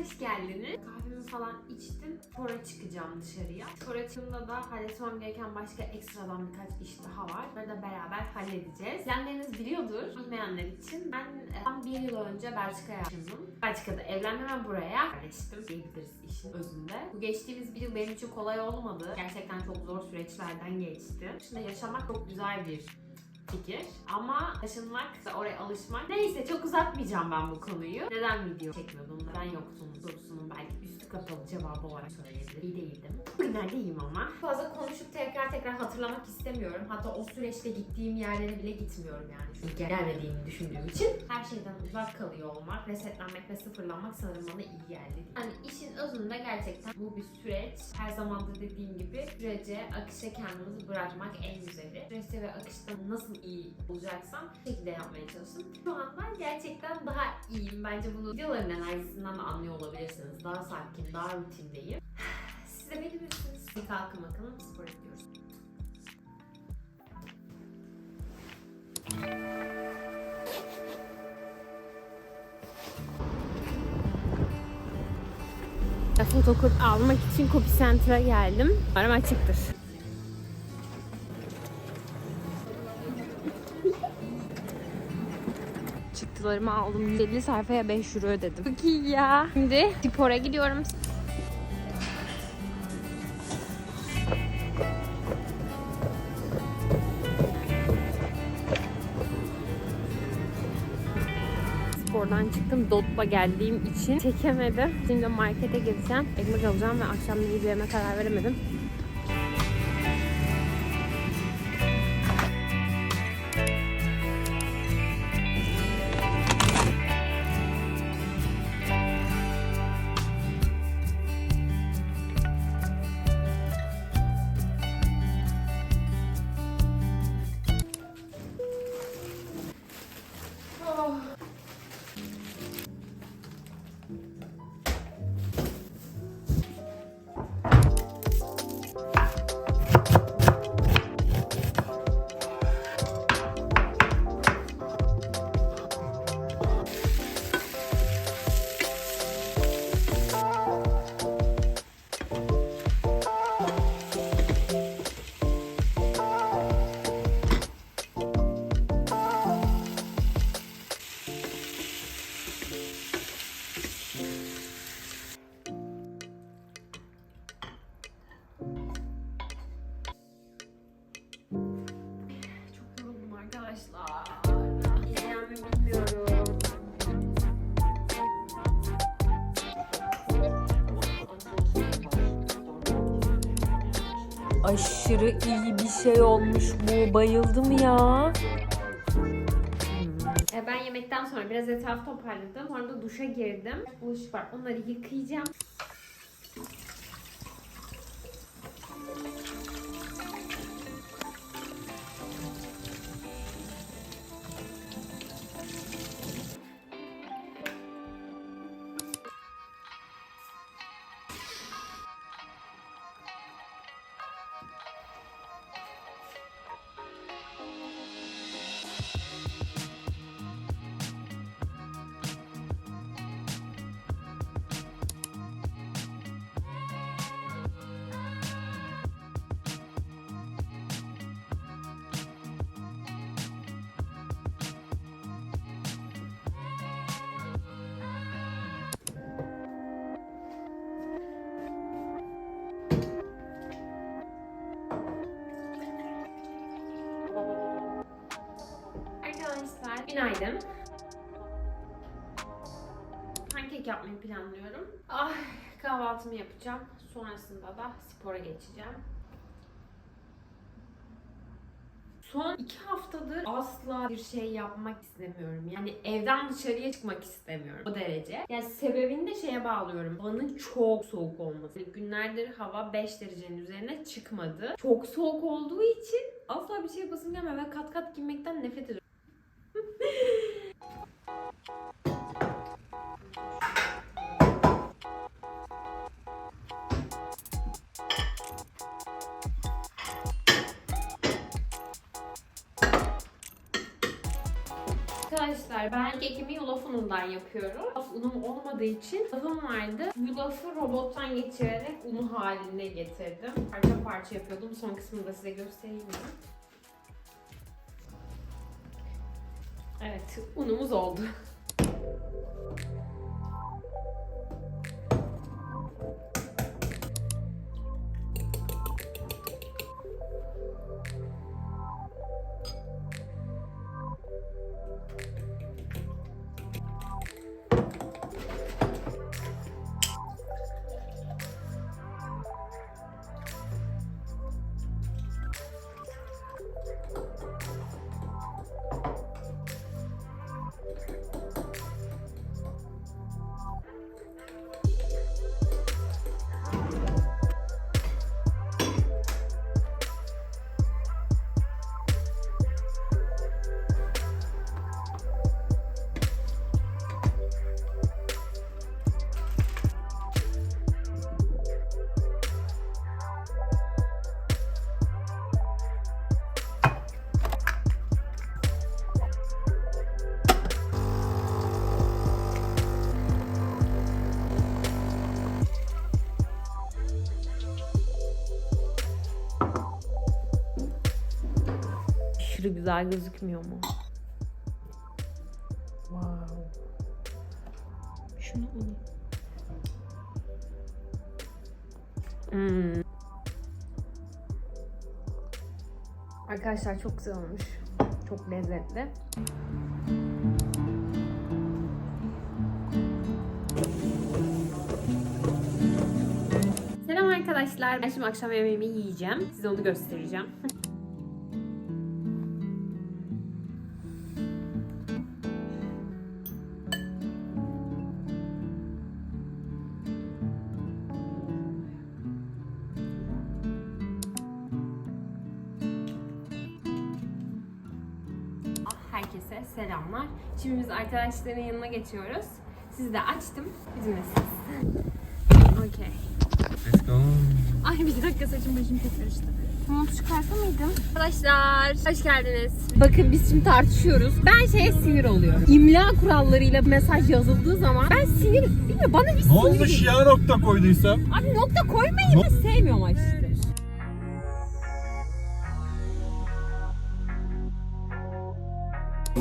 hoş geldiniz. Kahvemi falan içtim. Sonra çıkacağım dışarıya. Sonra çıktığımda da halletmem gereken başka ekstradan birkaç iş daha var. Bunları da beraber halledeceğiz. Bilenleriniz biliyordur. Bilmeyenler için ben e, tam bir yıl önce Belçika'ya taşındım. Belçika'da evlendim buraya yerleştim diyebiliriz işin özünde. Bu geçtiğimiz bir yıl benim için kolay olmadı. Gerçekten çok zor süreçlerden geçti. Şimdi yaşamak çok güzel bir fikir. Ama taşınmak, oraya alışmak. Neyse çok uzatmayacağım ben bu konuyu. Neden video çekmiyordum? Neden yoktum sorusunun belki üstü kapalı cevabı olarak söyleyebilirim. İyi değildim. Bugünlerde iyiyim ama. Fazla konuşup tekrar tekrar hatırlamak istemiyorum. Hatta o süreçte gittiğim yerlere bile gitmiyorum yani. Çünkü gelmediğimi düşündüğüm için. Her şeyden uzak kalıyor olmak, resetlenmek ve sıfırlanmak sanırım bana iyi geldi. Yani işin özünde gerçekten bu bir süreç. Her zaman da dediğim gibi sürece, akışa kendimizi bırakmak en güzeli. Süreçte ve akışta nasıl iyi olacaksam bu şekilde yapmaya çalıştım. Şu anda gerçekten daha iyiyim. Bence bunu videoların enerjisinden de anlıyor olabilirsiniz. Daha sakin, daha rutindeyim. Siz de bilirsiniz. Kalkın bakalım spor yapıyoruz. Fotokop almak için Copy Center'a geldim. Umarım açıktır. Çıktılarımı aldım. 150 sayfaya 5 euro ödedim. Çok iyi ya. Şimdi spora gidiyorum. Spordan çıktım. Dot'la geldiğim için çekemedim. Şimdi markete gideceğim. Ekmek alacağım ve akşam ne yiyeceğime karar veremedim. Aşırı iyi bir şey olmuş bu. Bayıldım ya. E, Ben yemekten sonra biraz etraf toparladım. Sonra da duşa girdim. Bulaşık var. Onları yıkayacağım. Günaydın. Pankek yapmayı planlıyorum. Ah kahvaltımı yapacağım. Sonrasında da spora geçeceğim. Son iki haftadır asla bir şey yapmak istemiyorum. Yani evden dışarıya çıkmak istemiyorum. O derece. Yani sebebini de şeye bağlıyorum. Havanın çok soğuk olması. Günlerdir hava 5 derecenin üzerine çıkmadı. Çok soğuk olduğu için asla bir şey yapasım gelmiyor. Ben kat kat giymekten nefret ediyorum. Arkadaşlar ben kekimi yulaf unundan yapıyorum. Yulaf unum olmadığı için yulafım vardı. Yulafı robottan geçirerek unu haline getirdim. Parça parça yapıyordum. Son kısmını da size göstereyim? Evet, unumuz oldu. Aşırı güzel gözükmüyor mu? Wow. Şunu alayım. Hmm. Arkadaşlar çok güzel olmuş. Çok lezzetli. Selam arkadaşlar. Ben şimdi akşam yemeğimi yiyeceğim. Size onu göstereceğim. selamlar. Şimdi biz arkadaşların yanına geçiyoruz. Sizi de açtım. Bizimlesiniz. Okey. Let's go. Ay bir dakika saçım başım çok karıştı. Mont çıkarsa mıydım? Arkadaşlar hoş geldiniz. Bakın biz şimdi tartışıyoruz. Ben şeye sinir oluyorum. İmla kurallarıyla mesaj yazıldığı zaman ben sinir değil mi? Bana bir Ne sinir olmuş geliyor. ya nokta koyduysam? Abi nokta koymayı da sevmiyorum işte.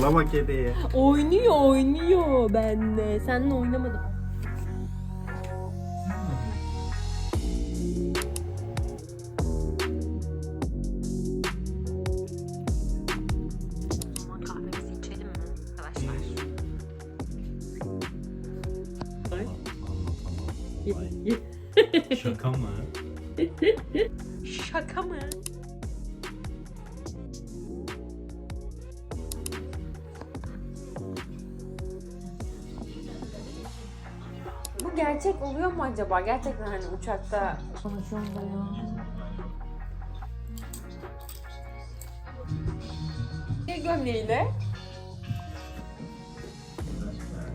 Lama kediye. Oynuyor oynuyor benle. Seninle oynamadım. Kahvemizi içelim mi arkadaşlar? Şaka mı? Şaka mı? Gerçek oluyor mu acaba? Gerçekten hani uçakta... Bir gömleğiyle.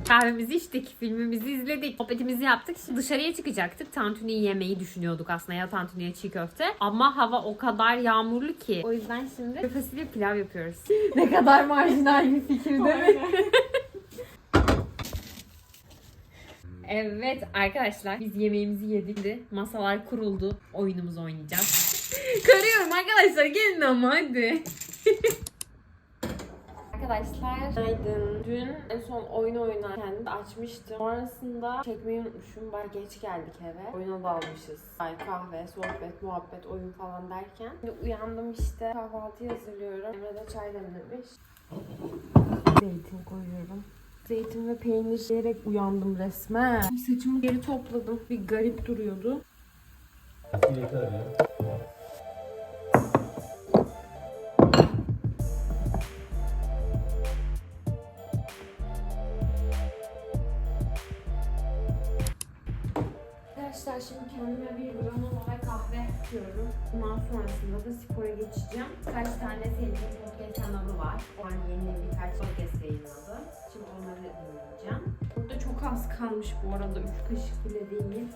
Kahvemizi içtik, filmimizi izledik, sohbetimizi yaptık. Şimdi dışarıya çıkacaktık. Tantuni yemeyi düşünüyorduk aslında ya tantuniye çiğ köfte. Ama hava o kadar yağmurlu ki. O yüzden şimdi fasulye pilav yapıyoruz. ne kadar marjinal bir fikir değil mi? Evet arkadaşlar biz yemeğimizi yedik. Şimdi Masalar kuruldu. Oyunumuzu oynayacağız. Karıyorum arkadaşlar gelin ama hadi. Arkadaşlar günaydın. Dün en son oyun oynarken açmıştım. Sonrasında çekmeyi unutmuşum. Baya geç geldik eve. Oyuna dalmışız. Ay kahve, sohbet, muhabbet, oyun falan derken. Şimdi uyandım işte. Kahvaltı hazırlıyorum. Emre de çay demlemiş. Zeytin koyuyorum. Zeytin ve peynir yiyerek uyandım resmen. Saçımı geri topladım. Bir garip duruyordu. Yeter ya. Kahve yapıyorum. Bundan sonrasında da spora geçeceğim. Kaç tane sevdiğim podcast kanalı var. O an yeni birkaç podcast yayınladı. Şimdi onları dinleyeceğim. Burada çok az kalmış bu arada. Üç kaşık bile değil.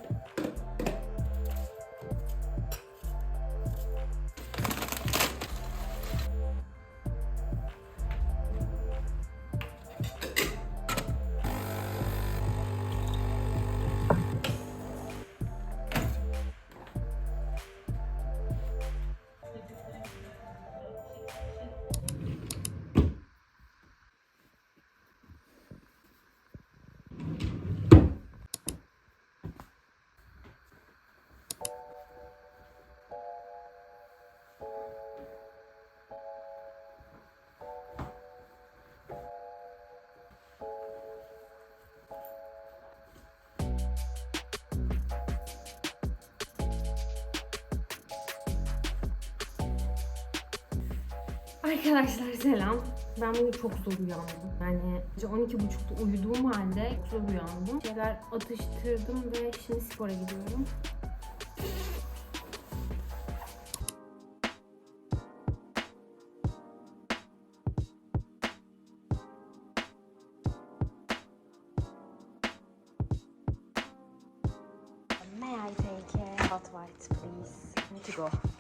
Arkadaşlar selam. Ben bugün çok zor uyandım. Yani gece 12.30'da uyuduğum halde çok zor uyandım. Şeyler atıştırdım ve şimdi spora gidiyorum. May I take a hot white please? Need to go.